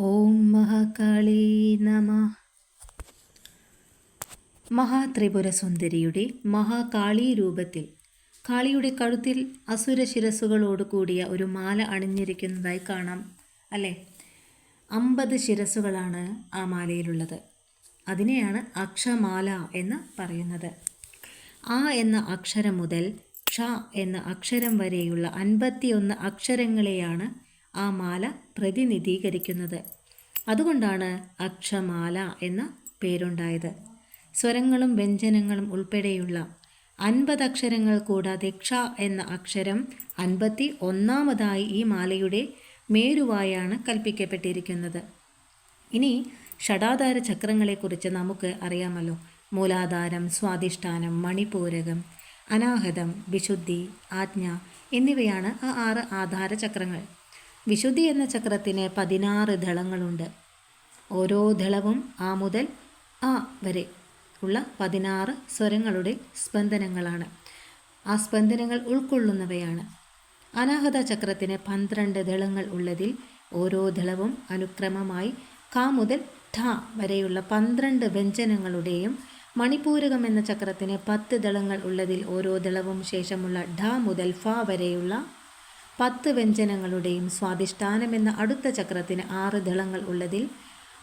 ഓം മഹാകാളി നമ. മഹാത്രിപുര സുന്ദരിയുടെ മഹാകാളി രൂപത്തിൽ കാളിയുടെ കഴുത്തിൽ അസുര ശിരസുകളോട് കൂടിയ ഒരു മാല അണിഞ്ഞിരിക്കുന്നതായി കാണാം അല്ലേ? അമ്പത് ശിരസുകളാണ് ആ മാലയിലുള്ളത്. അതിനെയാണ് അക്ഷമാല എന്ന് പറയുന്നത്. ആ എന്ന അക്ഷരം മുതൽ ക്ഷ എന്ന അക്ഷരം വരെയുള്ള അൻപത്തിയൊന്ന് അക്ഷരങ്ങളെയാണ് ആ മാല പ്രതിനിധീകരിക്കുന്നത്. അതുകൊണ്ടാണ് അക്ഷമാല എന്ന പേരുണ്ടായത്. സ്വരങ്ങളും വ്യഞ്ജനങ്ങളും ഉൾപ്പെടെയുള്ള അൻപത് അക്ഷരങ്ങൾ കൂടാതെ ക്ഷ എന്ന അക്ഷരം അൻപത്തി ഒന്നാമതായി ഈ മാലയുടെ മേരുവായാണ് കൽപ്പിക്കപ്പെട്ടിരിക്കുന്നത്. ഇനി ഷടാധാര ചക്രങ്ങളെക്കുറിച്ച് നമുക്ക് അറിയാമല്ലോ. മൂലാധാരം സ്വാധിഷ്ഠാനം മണിപൂരകം അനാഹതം വിശുദ്ധി ആജ്ഞ എന്നിവയാണ് ആ ആറ് ആധാര ചക്രങ്ങൾ. വിശുദ്ധി എന്ന ചക്രത്തിന് പതിനാറ് ദളങ്ങളുണ്ട്. ഓരോ ദളവും ആ മുതൽ ആ വരെ ഉള്ള പതിനാറ് സ്വരങ്ങളുടെ സ്പന്ദനങ്ങളാണ്. ആ സ്പന്ദനങ്ങൾ ഉൾക്കൊള്ളുന്നവയാണ്. അനാഹത ചക്രത്തിന് പന്ത്രണ്ട് ദളങ്ങൾ ഉള്ളതിൽ ഓരോ ദളവും അനുക്രമമായി കാ മുതൽ ഠ വരെയുള്ള പന്ത്രണ്ട് വ്യഞ്ജനങ്ങളുടെയും മണിപൂരകം എന്ന ചക്രത്തിന് പത്ത് ദളങ്ങൾ ഉള്ളതിൽ ഓരോ ദളവും ശേഷമുള്ള ഢ മുതൽ ഫ വരെയുള്ള പത്ത് വ്യഞ്ജനങ്ങളുടെയും സ്വാധിഷ്ഠാനം എന്ന അടുത്ത ചക്രത്തിന് ആറ് ദളങ്ങൾ ഉള്ളതിൽ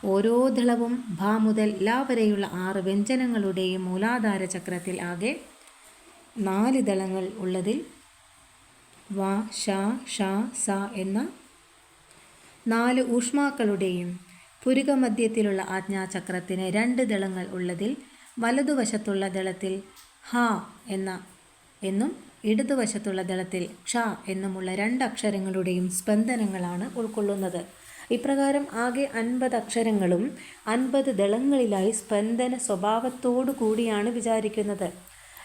ഓരോ ദളവും ഭ മുതൽ ല വരെയുള്ള ആറ് വ്യഞ്ജനങ്ങളുടെയും മൂലാധാര ചക്രത്തിൽ ആകെ നാല് ദളങ്ങൾ ഉള്ളതിൽ വ ഷ ഷ സ എന്ന നാല് ഊഷ്മാക്കളുടെയും പുരുകമധ്യത്തിലുള്ള ആജ്ഞാചക്രത്തിന് രണ്ട് ദളങ്ങൾ ഉള്ളതിൽ വലതുവശത്തുള്ള ദളത്തിൽ ഹ എന്ന എന്നും ഇടതുവശത്തുള്ള ദളത്തിൽ ക്ഷ എന്നുമുള്ള രണ്ട് അക്ഷരങ്ങളുടെയും സ്പന്ദനങ്ങളാണ് ഉൾക്കൊള്ളുന്നത്. ഇപ്രകാരം ആകെ അൻപത് അക്ഷരങ്ങളും അൻപത് ദളങ്ങളിലായി സ്പന്ദന സ്വഭാവത്തോടു കൂടിയാണ് വിചാരിക്കുന്നത്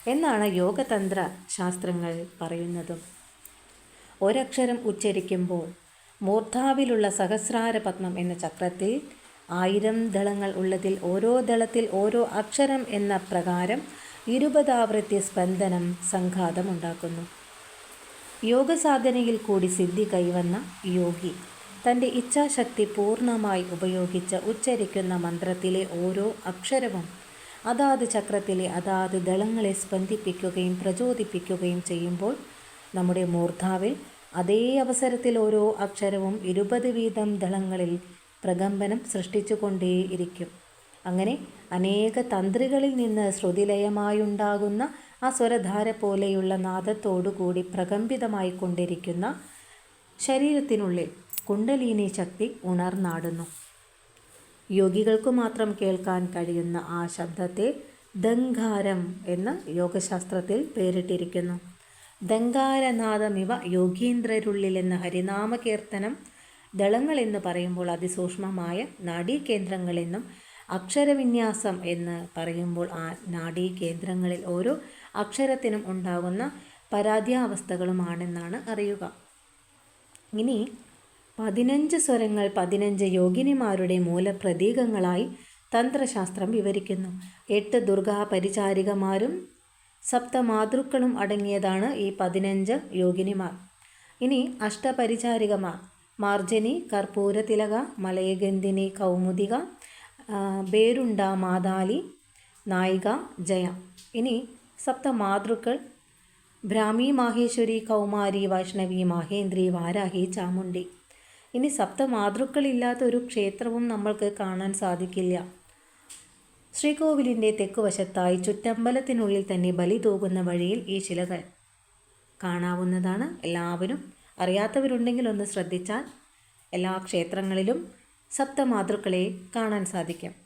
എന്നാണ് യോഗതന്ത്ര ശാസ്ത്രങ്ങൾ പറയുന്നതും. ഒരക്ഷരം ഉച്ചരിക്കുമ്പോൾ മൂർധാവിലുള്ള സഹസ്രാര പത്മം എന്ന ചക്രത്തിൽ ആയിരം ദളങ്ങൾ ഉള്ളതിൽ ഓരോ ദളത്തിൽ ഓരോ അക്ഷരം എന്ന പ്രകാരം ഇരുപതാവൃത്തി സ്പന്ദനം സംഘാതമുണ്ടാക്കുന്നു. യോഗസാധനയിൽ കൂടി സിദ്ധി കൈവന്ന യോഗി തന്റെ ഇച്ഛാശക്തി പൂർണമായി ഉപയോഗിച്ച് ഉച്ചരിക്കുന്ന മന്ത്രത്തിലെ ഓരോ അക്ഷരവും അതാത് ചക്രത്തിലെ അതാത് ദളങ്ങളെ സ്പന്ദിപ്പിക്കുകയും പ്രചോദിപ്പിക്കുകയും ചെയ്യുമ്പോൾ നമ്മുടെ മൂർധാവിൽ അതേ അവസരത്തിൽ ഓരോ അക്ഷരവും ഇരുപത് വീതം ദളങ്ങളിൽ പ്രകമ്പനം സൃഷ്ടിച്ചുകൊണ്ടേയിരിക്കും. അങ്ങനെ അനേക തന്ത്രികളിൽ നിന്ന് ശ്രുതിലയമായുണ്ടാകുന്ന ആ സ്വരധാര പോലെയുള്ള നാദത്തോടുകൂടി പ്രകമ്പിതമായി കൊണ്ടിരിക്കുന്ന ശരീരത്തിനുള്ളിൽ കുണ്ടലിനി ശക്തി ഉണർന്നാടുന്നു. യോഗികൾക്ക് മാത്രം കേൾക്കാൻ കഴിയുന്ന ആ ശബ്ദത്തെ ദങ്കാരം എന്ന് യോഗശാസ്ത്രത്തിൽ പേരിട്ടിരിക്കുന്നു. ദങ്കാരനാദമിവ യോഗീന്ദ്രരുള്ളിൽ എന്ന ഹരിനാമകീർത്തനം ദളങ്ങൾ എന്ന് പറയുമ്പോൾ അതിസൂക്ഷ്മമായ നാഡീകേന്ദ്രങ്ങളെന്നും അക്ഷരവിന്യാസം എന്ന് പറയുമ്പോൾ ആ നാഡീകേന്ദ്രങ്ങളിൽ ഓരോ അക്ഷരത്തിനും ഉണ്ടാകുന്ന പരാധ്യാവസ്ഥകളുമാണെന്നാണ് അറിയുക. ഇനി പതിനഞ്ച് സ്വരങ്ങൾ പതിനഞ്ച് യോഗിനിമാരുടെ മൂലപ്രതീകങ്ങളായി തന്ത്രശാസ്ത്രം വിവരിക്കുന്നു. എട്ട് ദുർഗാ പരിചാരികമാരും സപ്തമാതൃക്കളും അടങ്ങിയതാണ് ഈ പതിനഞ്ച് യോഗിനിമാർ. ഇനി അഷ്ടപരിചാരികമാർ. മാർജനി കർപ്പൂരതിലക മലയഗന്ധിനി കൗമുദിക ബേരുണ്ട മാതാലി നായിക ജയ. ഇനി സപ്ത മാതൃക്കൾ. ബ്രാഹ്മി മാഹേശ്വരി കൗമാരി വൈഷ്ണവി മഹേന്ദ്രി വാരാഹി ചാമുണ്ടി ഇനി സപ്ത മാതൃക്കളില്ലാത്ത ഒരു ക്ഷേത്രവും നമ്മൾക്ക് കാണാൻ സാധിക്കില്ല. ശ്രീകോവിലിന്റെ തെക്കുവശത്തായി ചുറ്റമ്പലത്തിനുള്ളിൽ തന്നെ ബലി തൂകുന്ന വഴിയിൽ ഈ ശിലകൾ കാണാവുന്നതാണ്. എല്ലാവരും അറിയാത്തവരുണ്ടെങ്കിൽ ഒന്ന് ശ്രദ്ധിച്ചാൽ എല്ലാ ക്ഷേത്രങ്ങളിലും സപ്തമാതൃക്കളെ കാണാൻ സാധിക്കും.